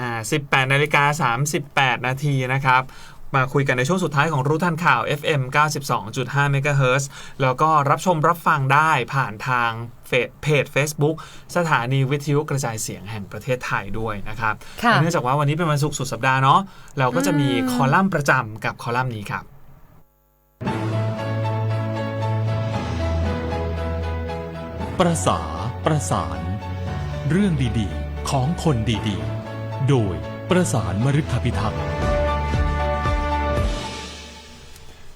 อ่า18นาฬิกา38 นาทีนะครับมาคุยกันในช่วงสุดท้ายของรู้ทันข่าว FM 92.5 MHz แล้วก็รับชมรับฟังได้ผ่านทางเฟซเพจ Facebook สถานีวิทยุกระจายเสียงแห่งประเทศไทยด้วยนะครับค่ะเนื่องจากว่าวันนี้เป็นวันศุกร์สุดสัปดาห์เนาะ เราก็จะมีอืมคอลัมน์ประจำกับคอลัมน์นี้ครับ ประสาประสาน เรื่องดีๆ ของคนดีๆ โดยประสานมฤคพิทักษ์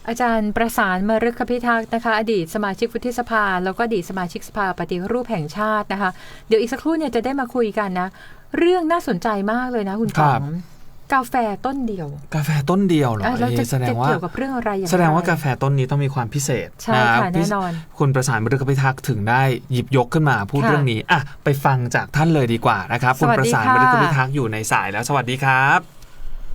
อาจารย์ประสานมฤคพิทักษ์นะคะ อดีตสมาชิกวุฒิสภา แล้วก็อดีตสมาชิกสภาปฏิรูปแห่งชาตินะคะ เดี๋ยวอีกสักครู่เนี่ยจะได้มาคุยกันนะ เรื่องน่าสนใจมากเลยนะคุณคป๋รัอบง กาแฟต้นเดียว กาแฟต้นเดียวเหรออะแล้วจะเอ๊ะแสดงว่าจะเกี่ยวกับเรื่องอะไรอย่างไรแสดงว่ากาแฟต้นนี้ต้องมีความพิเศษใช่ค่ะพี่แน่นอน คุณประสานมฤคพิทักษ์ถึงได้หยิบยกขึ้นมาพูดค่ะเรื่องนี้อะไปฟังจากท่านเลยดีกว่านะครับ คุณสวัสดีประสานค่ะมฤคพิทักษ์อยู่ในสายแล้วสวัสดีครับ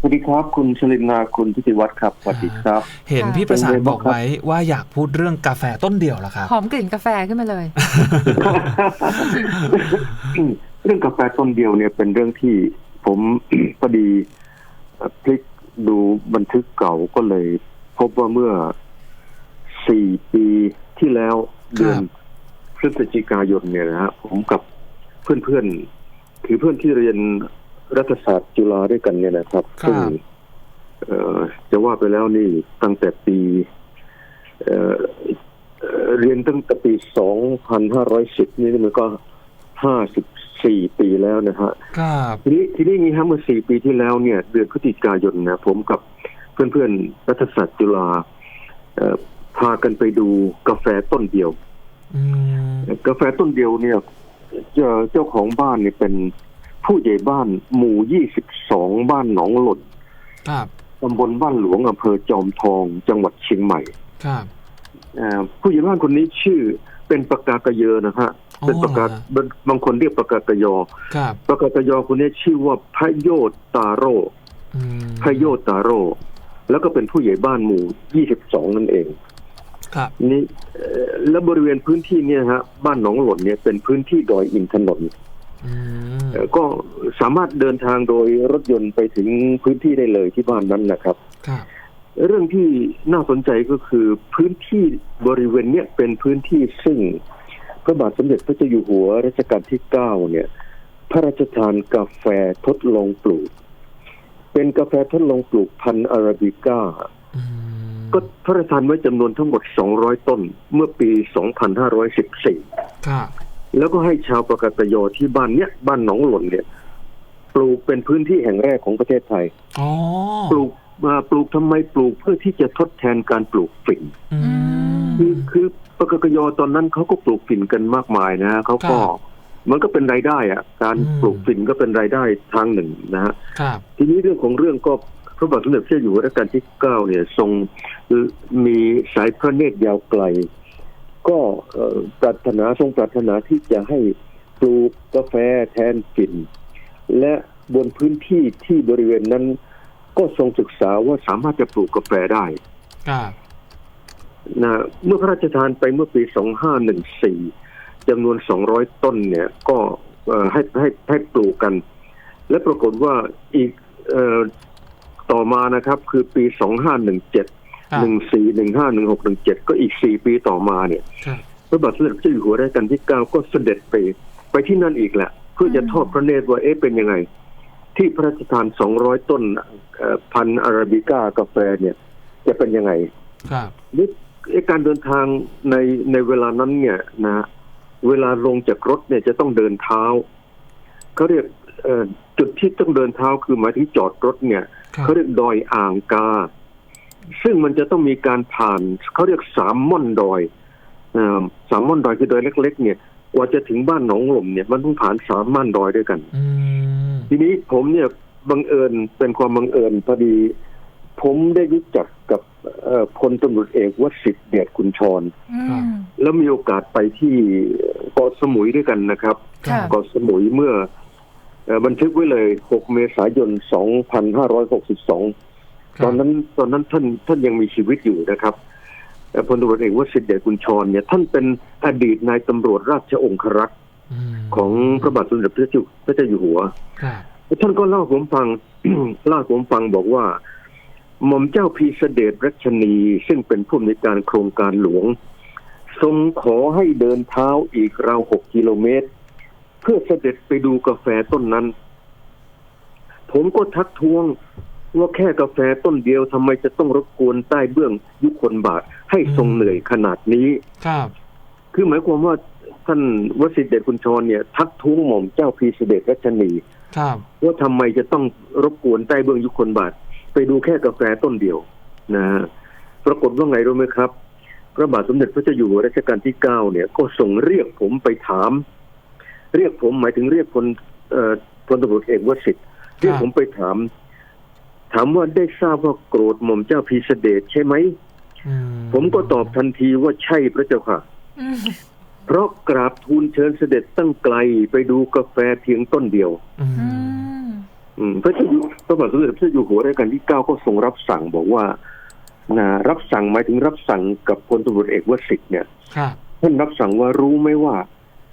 สวัสดีครับ คุณชลินนาคุณพิติวัฒน์ครับสวัสดีครับ เห็นค่ะพี่ประสานเป็นไงบบ้างอกครับไว้ว่าอยากพูดเรื่องกาแฟต้นเดียวเหรอครับหอมกลิ่นกาแฟขึ้นมาเลย เรื่องกาแฟต้นเดียวเนี่ยเป็นเรื่องที่ผมพอดีเอ่อ พลิกดูบันทึกเก่าก็เลย พบว่าเมื่อสี่ปีที่แล้วเดือนพฤศจิกายนเนี่ยนะฮะผมกับเพื่อนๆคือเพื่อนที่เรียนรัฐศาสตร์จุฬาด้วยกันเนี่ยนะครับครับซึ่งเอ่อจะว่าไปแล้วนี่ตั้งแต่ปีเอ่อเอ่อเรียนตั้งแต่ปี 2510 นี่มันก็ 54ปีแล้วนะฮะครับทีนี้ทีนี้งี้ฮะเมื่อ4ปีที่แล้วเนี่ยเดือนพฤศจิกายนนะผมกับเพื่อนๆรัฐศาสตร์จุฬาเอ่อพากันไปดูกาแฟต้นเดียวอืมกาแฟต้นเดียวเนี่ยเจ้าเจ้าของบ้านเนี่ยเป็นผู้ใหญ่บ้านหมู่22บ้านหนองหล่นครับตำบลบ้านหลวงอำเภอจอมทองจังหวัดเชียงใหม่ ครับเอ่อผู้ใหญ่บ้านคนนี้ชื่อเป็นปากกากะเยอนะฮะอ๋อ เป็นปากกาบางคนเรียกปากกากะยอครับปากกากะยอคนนี้ชื่อว่าพระโยตตาโรอืมพระโยตตาโร แล้วก็เป็นผู้ใหญ่บ้านหมู่ 22 นั่นเองครับนี่เอ่อแล้วบริเวณพื้นที่เนี่ยฮะ บ้านหนองหล่นเนี่ยเป็นพื้นที่ดอยอินทนนท์อืมเอ่อก็สามารถเดินทางโดยรถยนต์ไปถึงพื้นที่ได้เลยที่บ้านนั้นนะครับครับเรื่องที่น่าสนใจก็คือพื้นที่บริเวณเนี้ยเป็นพื้นที่ซึ่ง พระบาทสมเด็จพระเจ้าอยู่หัวรัชกาลที่เก้าเนี่ย พระราชทานกาแฟทดลองปลูก เป็นกาแฟทดลองปลูกพันธุ์อาราบิก้าอืมก็พระราชทานไว้จำนวนทั้งหมด 200 ต้น เมื่อปี 2514ครับแล้วก็ให้ชาวประกาศยอที่บ้านเนี้ยบ้านหนองหล่นเนี่ย ปลูกเป็นพื้นที่แห่งแรกของประเทศไทยอ๋อปลูกมาปลูกทำไมปลูกเพื่อที่จะทดแทนการปลูกฝิ่นอืมคือคือ ปกกยอตอนนั้นเขาก็ปลูกฝิ่นกันมากมายนะฮะเขาก็ครับมันก็เป็นรายได้อะการอืมปลูกฝิ่นก็เป็นรายได้ทางหนึ่งนะฮะครับทีนี้เรื่องของเรื่องก็พระบาทสมเด็จพระเจ้าอยู่หัวรัชกาลที่เก้าเนี่ยทรงมีสายพระเนตรยาวไกล ก็เอ่อปรารถนาทรงปรารถนาที่จะให้ปลูกกาแฟแทนฝิ่น และบนพื้นที่ที่บริเวณนั้น ก็ทรงศึกษาว่าสามารถจะปลูกกาแฟได้ครับ นะเมื่อพระราชทานไปเมื่อปี 2514จำนวน 200 ต้นเนี่ยก็เอ่อให้ให้ให้ปลูกกัน และปรากฏว่าอีกเอ่อต่อมานะครับ คือปี 2517ครับ14 15 16 17 ก็อีก 4 ปีต่อมาเนี่ยครับพระบาทสมเด็จพระเจ้าอยู่หัวรัชกาลที่9ก็เสด็จไปไปที่นั่นอีกแหละ เพื่อจะทอดพระเนตรว่าเอ๊ะเป็นยังไง ที่พระราชทาน 200 ต้นเอ่อพันธุ์อาราบิก้ากาแฟเนี่ย จะเป็นยังไง ครับนี่ไอ้ การเดินทางในในเวลานั้นเนี่ยนะเวลาลงจากรถเนี่ยจะต้องเดินเท้าเขาเรียกเอ่อจุดที่ต้องเดินเท้าคือหมายถึงจอดรถเนี่ยครับเขาเรียกดอยอ่างกา ซึ่งมันจะต้องมีการผ่านเขาเรียกสามม่อนดอยเอ่อสามม่อนดอยคือดอยเล็ก ๆ เนี่ยกว่าจะถึงบ้านหนองหล่มเนี่ยมันต้องผ่านสามม่อนดอยด้วยกันอืมทีนี้ผมเนี่ยบังเอิญเป็นความบังเอิญพอดี ผมได้รู้จักกับเอ่อพลตำรวจเอกวสิทธิ์เดชคุณชรอืมแล้วมีโอกาสไปที่เกาะสมุยด้วยกันนะครับค่ะเกาะสมุยเมื่อเอ่อบันทึกไว้เลย 6 เมษายน 2562 ตอนนั้นตอนนั้นท่านท่านยังมีชีวิตอยู่นะครับเอ่อพลตำรวจเอกวสิทธิ์เดชคุณชรเนี่ยท่านเป็นอดีตนายตำรวจราชองครักษ์มของพระบาทสมเด็จพระเจ้าพระเจ้าอยู่หัวครับท่านก็เล่าให้ผมฟังเล่าให้ผมฟังบอกว่า หม่อมเจ้าพีเสเดชรัชนี ซึ่งเป็นผู้อำนวยการโครงการหลวง ทรงขอให้เดินเท้าอีกราวหกกิโลเมตร เพื่อเสด็จไปดูกาแฟต้นนั้น ผมก็ทักท้วงว่าแค่กาแฟต้นเดียวทำไมจะต้องรบกวนใต้เบื้องยุคนบาทให้ทรงเหนื่อยขนาดนี้ครับ คือหมายความว่าท่านวสิทธิเดชคุณชรเนี่ย ทักท้วงหม่อมเจ้าพีเสเดชรัชนี ครับ ว่าทำไมจะต้องรบกวนใต้เบื้องยุคนบาทไป ดูแค่กาแฟต้นเดียวนะฮะปรากฏว่าไงรู้ไหมครับ พระบาทสมเด็จพระเจ้าอยู่หัวรัชกาลที่เก้าเนี่ย ก็ส่งเรียกผมไปถาม เรียกผมหมายถึงเรียกพลเอ่อพลตำรวจเอกวสิทธิ์เรียกผมไปถาม ถามว่าได้ทราบว่าโกรธหม่อมเจ้าพีเสเดชใช่ไหมอืผมก็ตอบทันทีว่าใช่พระเจ้าค่ะอืมเพราะกราบทูลเชิญเสด็จตั้งไกลไปดูกาแฟเพียงต้นเดียวอือืมมอืม พระเจ้าอยู่พระบาทสมเด็จพระเจ้าอยู่หัวรัชกาลที่เก้าก็ทรงรับสั่งบอกว่านะรับสั่งหมายถึงรับสั่งกับพลตำรวจเอกวสิทธิ์เนี่ยครับท่านรับสั่งว่ารู้ไหมว่า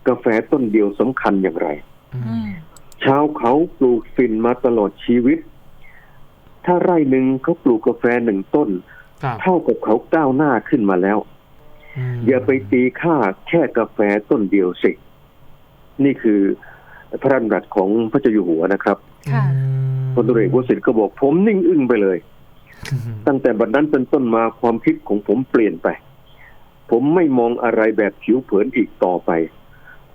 กาแฟต้นเดียวสำคัญอย่างไรอือืมมชาวเขาปลูกฝิ่นมาตลอดชีวิต ถ้าไร่หนึ่งเขาปลูกกาแฟหนึ่งต้นครับเท่ากับเขาก้าวหน้าขึ้นมาแล้วมอย่าไปตีค่าแค่กาแฟต้นเดียวสิ นี่คือพระราชดำรัสของพระเจ้าอยู่หัวนะครับค่ะ พลตำรวจเอกวสิทธิ์ก็บอกผมนิ่งอึ้งไปเลยอืมตั้งแต่บัดนั้นเป็นต้นมาความคิดของผมเปลี่ยนไป ผมไม่มองอะไรแบบผิวเผินอีกต่อไป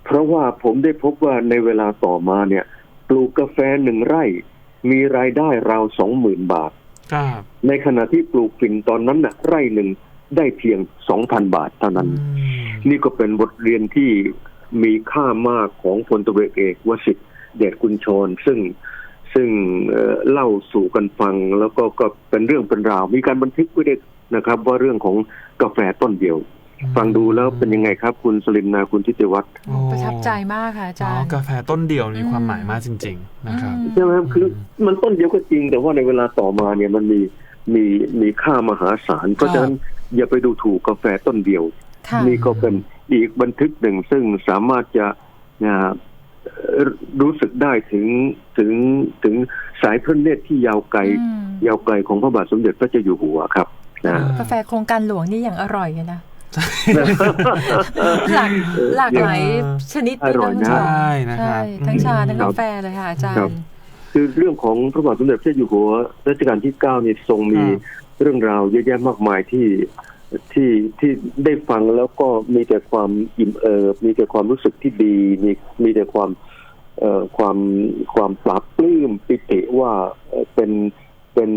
เพราะว่าผมได้พบว่าในเวลาต่อมาเนี่ย ปลูกกาแฟหนึ่งไร่ มีรายได้ราวสองหมื่นบาทครับในขณะที่ปลูกฝิ่นตอนนั้นน่ะ ไร่หนึ่งได้เพียงสองพันบาทเท่านั้นอืมนี่ก็เป็นบทเรียนที่มีค่ามากของพลตำรวจเอกวสิทธิ์เดชกุญชรซึ่ง ซึ่งเอ่อเล่าสู่กันฟังแล้วก็ก็เป็นเรื่องเป็นราว มีการบันทึกไว้ด้วยนะครับ ว่าเรื่องของกาแฟต้นเดียว ฟังดูแล้วเป็นยังไงครับ คุณสลินนาคุณทิติวัฒน์โอ้ประทับใจมากค่ะอาจารอ๋อย์กาแฟต้นเดียวมีอืมความหมายมากจริง ๆ นะครับอืมใช่ไหมครับคือมันต้นเดียวก็จริง แต่ว่าในเวลาต่อมาเนี่ยมันมีมีมีค่ามหาศาลเพราะฉะนั้นอย่าไปดูถูกกาแฟต้นเดียวค่ะนี่ก็เป็นอีกบันทึกหนึ่งซึ่งสามารถจะนะเอ่อ รู้สึกได้ถึงถึงถึงสายพระเนตรที่ยาวไกลอืมยาวไกลของพระบาทสมเด็จพระเจ้าอยู่หัวครับนะกาแฟโครงการหลวงนี่อย่างอร่อยกันนะหลากหลากหลายชนิดอร่อยนะคุณผู้ชมใช่นะคใช่รับทั้งชาทั้งครักาบแฟเลยค่ะอาจารครับย์คือเรื่องของพระบาทสมเด็จพระเจ้าอยู่หัวรัชกาลที่เก้านี่ทรงมีเรื่องราวเยอะแยะมากมายที่ ที่ที่ได้ฟังแล้วก็มีแต่ความอิ่มเอิบมีแต่ความรู้สึกที่ดีมีมีแต่ความเอ่อความความปราบปลื้มปิติว่าเอ่อเป็นเป็น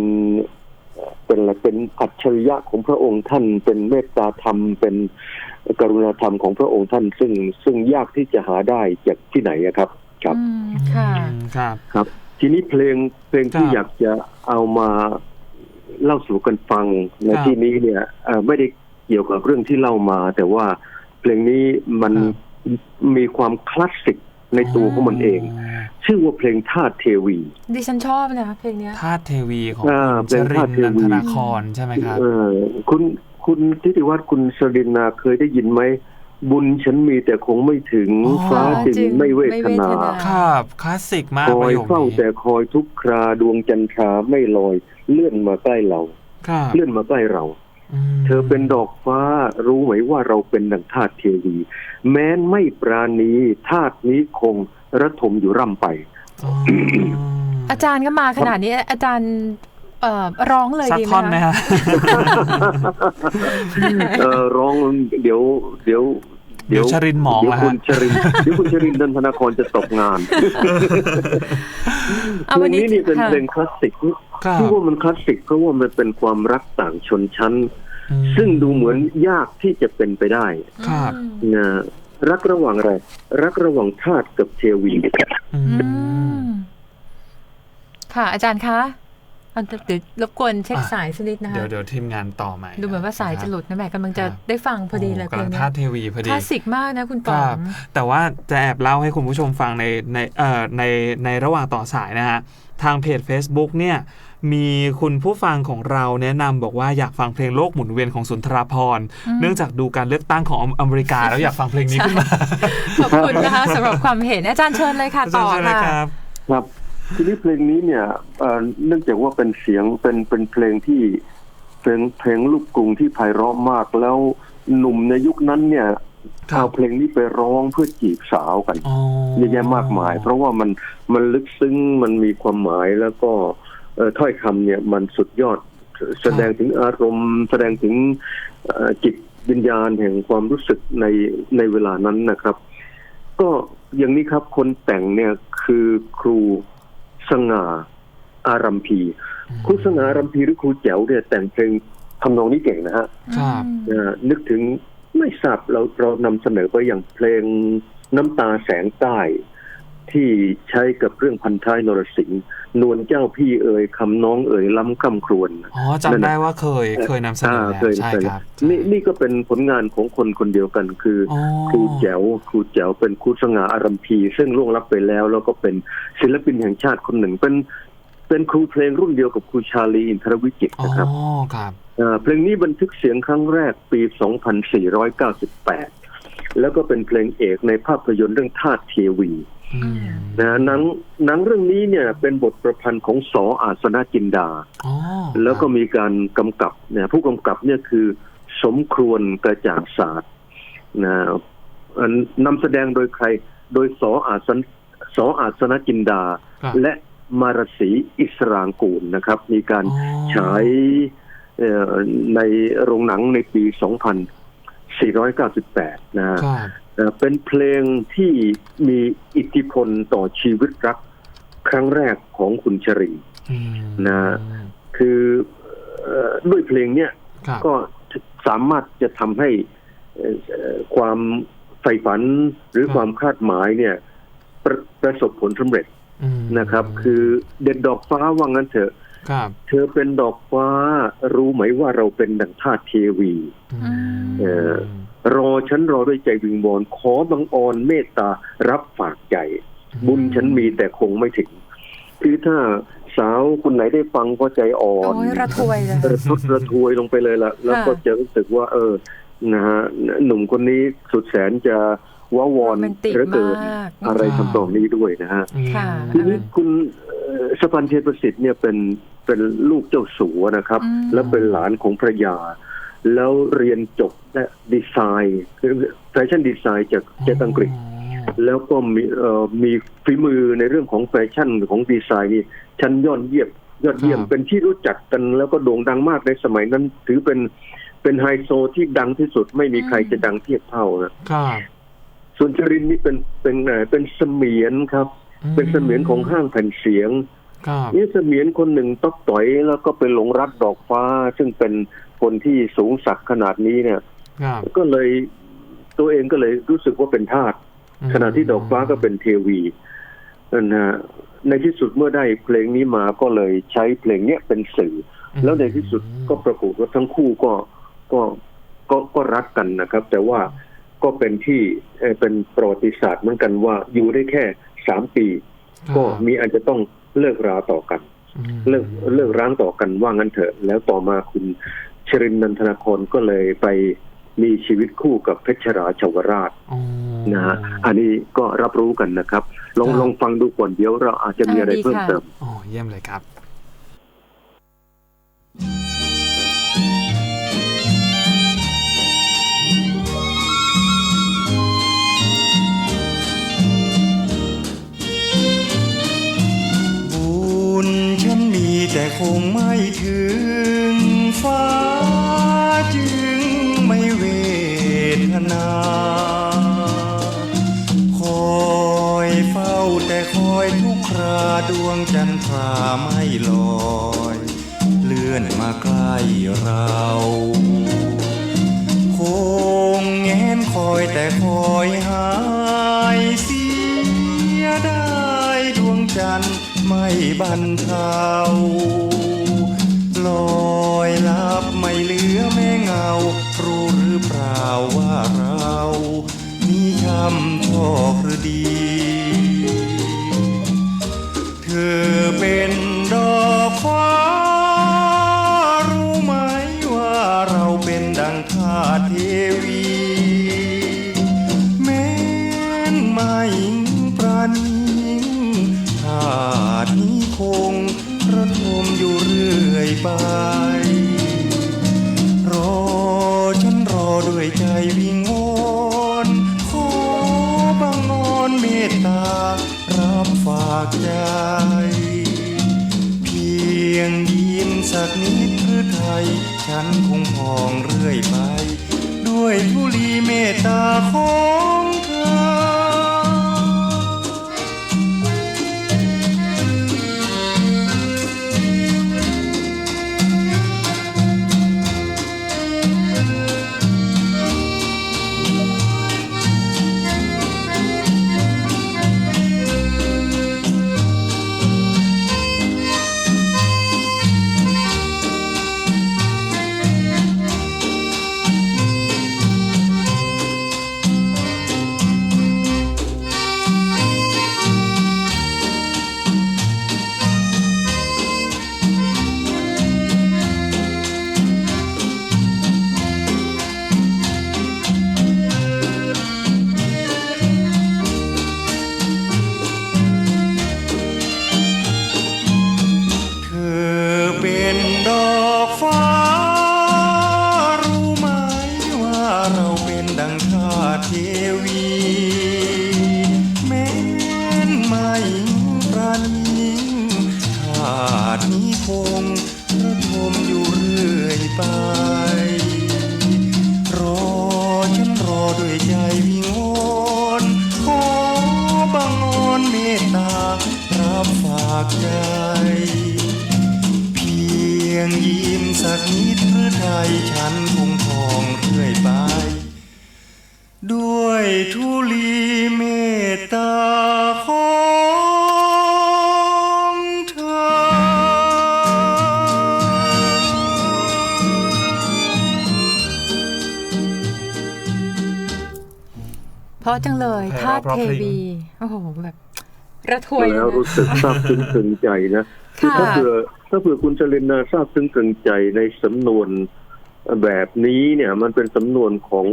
เอ่อเป็นอะไรเป็นอัจฉริยะของพระองค์ท่าน เป็นเมตตาธรรม เป็นกรุณาธรรมของพระองค์ท่าน ซึ่งซึ่งยากที่จะหาได้จากที่ไหนอะครับ ครับอืมค่ะอืมครับ ครับ ทีนี้เพลงเพลงที่ครับอยากจะเอามา เล่าสู่กันฟังในครับที่นี้เนี่ยเอ่อไม่ได้เกี่ยวกับเรื่องที่เล่ามา แต่ว่าเพลงนี้มันครับมีความคลาสสิกในตัวของมันเอง ชื่อว่าเพลงธาตุเทวี ดิฉันชอบนะเพลงเนี้ยธาตุเทวีของอ่าคุณจเป็นริธาตุนเทวีนันทนาครใช่ไหมครับเออคุณคุณทิติวัฒน์คุณสรินนาเคยได้ยินไหม บุญฉันมีแต่คงไม่ถึงอ๋อ ฟ้าจึงจึงไม่เวไม่ทเวทนานาครับคลาสสิกมากคปอยระโยคเฝ้านี้แต่คอยทุกคราดวงจันทราไม่ลอย เลื่อนมาใกล้เรา ครับเลื่อนมาใกล้เรา มเธอเป็นดอกฟ้ารู้ไหมว่าเราเป็นดังธาตุเทวี แม้นไม่ปราณีธาตุนี้คงระทมอยู่ร่ำไป อ๋ออาจารย์ก็มาขนาดนี้อาจารย์เอ่อร้องเลยสักดีไหมท่อนไหมคะ ฮะ เออร้องเดี๋ยวเดี๋ยว เดี๋ยวชรินหมองเดี๋ยวละคุฮะณชรินเดี๋ยวคุณชรินดันธนาครจะตกงานเอาเพลวันงนี้นี้นี่เป็นค่ะเพลงคลาสสิกครับที่ว่ามันคลาสสิกเพราะว่ามันเป็นความรักต่างชนชั้นอืมซึ่งดูเหมือนยากที่จะเป็นไปได้ครับอืมนะรักระหว่างอะไรรักระหว่างธาตุกับเทวีอือืมมค่ะ อาจารย์คะ เอาเดี๋ยวรบกวนเช็คอะสายสักนิดนะคะเดี๋ยวเดี๋ยวทีมงานต่อใหม่ดูเหมือนว่าสายจะหลุดนะแหม่กำลังจะครับได้ฟังพอดีเลยโกำลังเพลงธาตุเนี้ยเทวีพอดีคลาสสิกมากนะคุณคป๋อรับมแต่ว่าจะแอบเล่าให้คุณผู้ชมฟังในในเอ่อในในระหว่างต่อสายนะฮะทางเพจ Facebook เนี่ยมีคุณผู้ฟังของเราแนะนำบอกว่าอยากฟังเพลงโลกหมุนเวียนของสุนทราพรณ์อืมเนื่องจากดูการเลือกตั้งของอเมริกาแล้วอยากฟังเพลงนี้ขึ้นมาขอบคุณนะคะสำหรับความเห็นอาจารย์เชิญเลยค่ะอาจาต่รอย์เชิญเลยค่ะครับครับ ทีนี้เพลงนี้เนี่ยเอ่อเนื่องจากว่าเป็นเสียงเป็นเป็นเพลงที่เพลงเพลงลูกกรุงที่ไพเราะมากแล้วหนุ่มในยุคนั้นเนี่ยครับเอาเพลงนี้ไปร้องเพื่อจีบสาวกันอ๋อเยอะแยะมากมาย เพราะว่ามันมันลึกซึ้งมันมีความหมายแล้วก็เอ่อถ้อยคำเนี่ยมันสุดยอดแสดงถึงอารมณ์ แสดงถึงเอ่อจิตวิญญาณแห่งความรู้สึกในในเวลานั้นนะครับ ก็อย่างนี้ครับคนแต่งเนี่ยคือครู สง่าอารัมพีครูสง่าอารัมพีหรือครูแจ๋วเนี่ยแต่งเพลงทำนองนี้เก่งนะฮะครับเอ่อนึกถึงไม่ทราบเราเรานำเสนอไปอย่างเพลงน้ำตาแสงใต้ ที่ใช้กับเรื่องพันท้ายนรสิงห์นวลเจ้าพี่เอ่ยคำน้องเอ่ยล้ำคำครวนอ๋อจำได้ว่าเคยเคยนำเสนออ่าแล้วเคยใช่เคยครับนี่นี่ก็เป็นผลงานของคนคนเดียวกัน คืออ๋อครูแจ๋วครูแจ๋วเป็นครูสง่าอารัมพี ซึ่งล่วงลับไปแล้ว แล้วก็เป็นศิลปินแห่งชาติคนหนึ่งเป็นเป็นครูเพลงรุ่นเดียวกับครูชาลีอินทรวิจิตรอ๋อนะครับครับอ่าเพลงนี้บันทึกเสียงครั้งแรกปี 2498 แล้วก็เป็นเพลงเอกในภาพยนตร์เรื่องทาสเทวีอืมนะหนังหนังเรื่องนี้เนี่ยเป็นบทประพันธ์ของสออาสนะจินดาอ๋อแล้วก็มีการกำกับเนี่ยผู้กำกับเนี่ยคือสมควรกระจ่างศาสตร์นะอันนำแสดงโดยใคร โดยสออาสนสออาสนะจินดาครับและมารสีอิสรางกูลนะครับ มีการอ๋อฉายเอ่อในโรงหนังในปี 2498 นะฮะครับเอ่อเป็นเพลงที่มีอิทธิพลต่อชีวิตรักครั้งแรกของคุณชรีอืมนะคือเอ่อด้วยเพลงเนี้ยครับก็สามารถจะทำให้เอ่อเอ่อความใฝ่ฝันหรือความคาดหมายเนี่ย ประประสบผลสำเร็จอืมนะครับ คือเด็ดดอกฟ้าว่างั้นเถอะ ครับเธอเป็นดอกฟ้า รู้ไหมว่าเราเป็นดังทาสเทวีอืมเอ่อรอฉันรอด้วยใจวิงวอนขอบังออนเมตตารับฝากใจ บุญฉันมีแต่คงไม่ถึง คือถ้าสาวคนไหนได้ฟังก็ใจอ่อนโอ้ยระทวยเลยระทดระทวยลงไปเลยละแล้วก็จะรู้สึกว่า เออนะฮะหนุ่มคนนี้สุดแสนจะว้าวอนโรแมนติกเหลือเกินมากอะไรทำตองนี้ด้วยนะฮะอืมค่ะทีนี้คุณเอ่อสปันเทยนประสิทธิ์เนี่ยเป็น เป็นลูกเจ้าสัวนะครับอืมแล้วเป็นหลานของพระยา แล้วเรียนจบและดีไซน์คือแฟชั่นดีไซน์จากจากอังกฤษ แล้วก็มีเอ่อมีฝีมือในเรื่องของแฟชั่นของดีไซน์นี่ชั้นยอดเยี่ยมยอดเยี่ยมครับเป็นที่รู้จักกันแล้วก็โด่งดังมากในสมัยนั้น ถือเป็นเป็นไฮโซที่ดังที่สุดไม่มีใครจะดังเทียบเท่านะครับส่วนจรินนี่เป็นเป็นเอ่อเป็นเสมียนครับ เป็นเสมียนของห้างแผ่นเสียงครับ นี่เสมียนคนหนึ่งตอกต่อยแล้วก็ไปหลงรักดอกฟ้า ซึ่งเป็นคนที่สูงสักดิ์ขนาดนี้เนี่ยครับก็เลยตัวเองก็เลยรู้สึกว่าเป็นทาสขณะที่ดอกฟ้าก็เป็นเทวีนะฮะในที่สุดเมื่อได้เพลงนี้มาก็เลยใช้เพลงเนี้ยเป็นสื่ออแล้วในที่สุดก็ปรากฏว่าทั้งคู่ก็ก็ก็ก็รักกันนะครับ แต่ว่าก็เป็นที่เอ่อเป็นประวัติศาสตร์เหมือนกันว่าอยู่ได้แค่สามปี ก็มีอันจะต้อง เลิกราต่อกันอืมเลิกเลิกร้างต่อกันว่างั้นเถอะ แล้วต่อมาคุณชรินทร์นันทนาครก็เลยไปมีชีวิตคู่กับเพชรราชวราชอ๋อนะฮะอันนี้ก็รับรู้กันนะครับ ลองครับลองฟังดูก่อนเดี๋ยวเราอาจจะมีอะไรอ่าดีเพิ่มค่ะเติมอ๋อเยี่ยมเลยครับบุ คงไม่ถึงฟ้าจึงไม่เวทนา คอยเฝ้าแต่คอยทุกคราดวงจันทราไม่ลอย เลื่อนมาใกล้เราคงแงนคอยแต่คอยหา ฉันไม่บันเทาลอยลับไม่เหลือแม่เงา รู้หรือเปล่าว่าเรานี่ช้ำโชคหรือดี เธอเป็น อกฟ้า รู้ไหมว่าเราเป็นดังทาเทวี แม้นไม่ประนีทาสนี้คงระทมอยู่เรื่อยไป รอฉันรอด้วยใจวิงวอนขอบางออนเมตตารับฝากใจ สักนิดหรือไทยฉันคงทองเรื่อยไป ด้วยทุลีเมตตาของเธอ เพราะจังเลยไพธาเราะตุเพราะเทพริ้งวี โอ้โห แบบ ระทวยเลแล้ยวนะรู้สึกซาบซึ้งตึงใจนะคือค่ะถ้าเผื่อถ้าเผื่อคุณจรินนาทราบซึ้งตึงใจในสำนวน แบบนี้เนี่ยมันเป็นสำนวนของ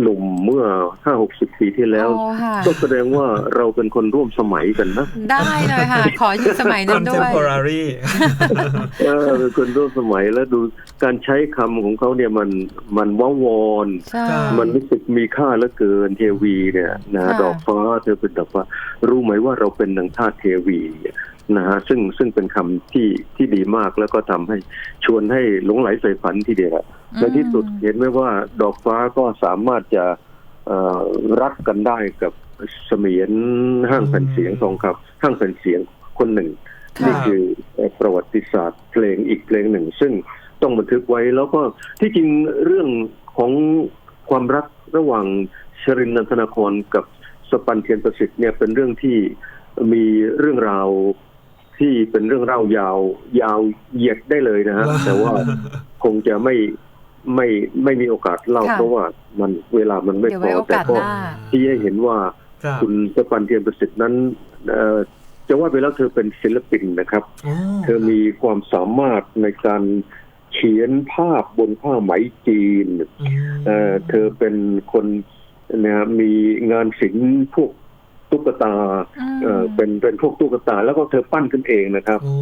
หนุ่มเมื่อห้าหกสิบปีที่แล้ว อ๋อค่ะ ก็แสดงว่าเราเป็นคนร่วมสมัยกันนะได้เลยค่ะ ขออยู่สมัยนั้นด้วย contemporary เออเป็นคนร่วมสมัยแล้วดูการใช้คำของเขาเนี่ยมันมันว้าวอน ใช่ มันรู้สึกมีค่าเหลือเกินเทวีเนี่ยนะค่ะ ดอกฟ้าเธอเป็นดอกฟ้ารู้ไหมว่าเราเป็นนางทาสเทวี นะฮะซึ่งซึ่งเป็นคำที่ที่ดีมากแล้วก็ทำให้ชวนให้หลงไหลใส่ฝันทีเดียวอะในที่สุดเห็นไหมว่าดอกฟ้าก็สามารถจะเอ่อรักกันได้กับเสมียนห้างแผ่นเสียงทองคำห้างแผ่นเสียงคนหนึ่งค่ะนี่คือเอ่อประวัติศาสตร์เพลงอีกเพลงหนึ่ง ซึ่งต้องบันทึกไว้แล้วก็ที่จริงเรื่องของความรักระหว่างชรินทร์นันทนาครกับสปันเทียนประสิทธิ์เนี่ยเป็นเรื่องที่มีเรื่องราว ที่เป็นเรื่องเล่ายาว ยาวเหยียดได้เลยนะฮะว้าวแต่ว่าคงจะไม่ไม่ไม่มีโอกาสเล่าค่ะเพราะว่ามันเวลามันไม่เดี๋ยวพอไว้โอแต่กาสก็หน้าที่ให้เห็นว่าครับคุณสปันเทียนประสิทธิ์นั้นเอ่อจะว่าไปแล้วเธอเป็นศิลปินนะครับโอ้เธอมีความสามารถในการเขียนภาพบนผ้าไหมจีนอืมเอ่อเธอเป็นคนนะมีงานศิลป์พวก ตุ๊กตาอืมเอ่อเป็นเป็นพวกตุ๊กตา แล้วก็เธอปั้นขึ้นเองนะครับโอ้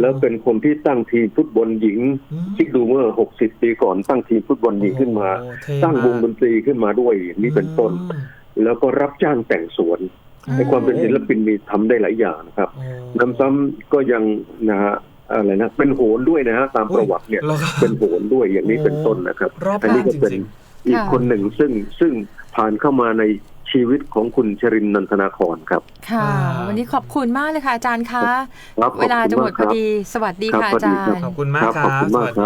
แล้วเป็นคนที่ตั้งทีมฟุตบอลหญิงอืมคิดดูเมื่อ60ปีก่อนตั้งทีมฟุตบอลหญิงขึ้นมาโอ้เท่ตั้งวงดมากนตรีขึ้นมาด้วยนี่เป็นต้นอืมแล้วก็รับจ้างแต่งสวนอืมในความเป็นศิลปินมีทำได้หลายอย่างนะครับโอ้น้ำซ้ำก็ยังนะฮะอะไรนะเป็นโหนด้วยนะฮะตามประวัติเนี่ยแล้วก็เป็นโหนด้วยอย่างนี้เป็นต้นนะครับรอบอันนี้ด้านก็เป็นจริงอีกค่ะคนหนึ่งซึ่งซึ่งผ่านเข้ามาใน ชีวิตของคุณชรินทร์นันทนาครครับ ค่ะอ่าวันนี้ขอบคุณมากเลยค่ะอาจารย์คะครับเวลาจะหมดขอบคุณมากพอดี สวัสดีครับค่ะสวัอาสดีจารครับย์ ขอบคุณมากคขอบรับ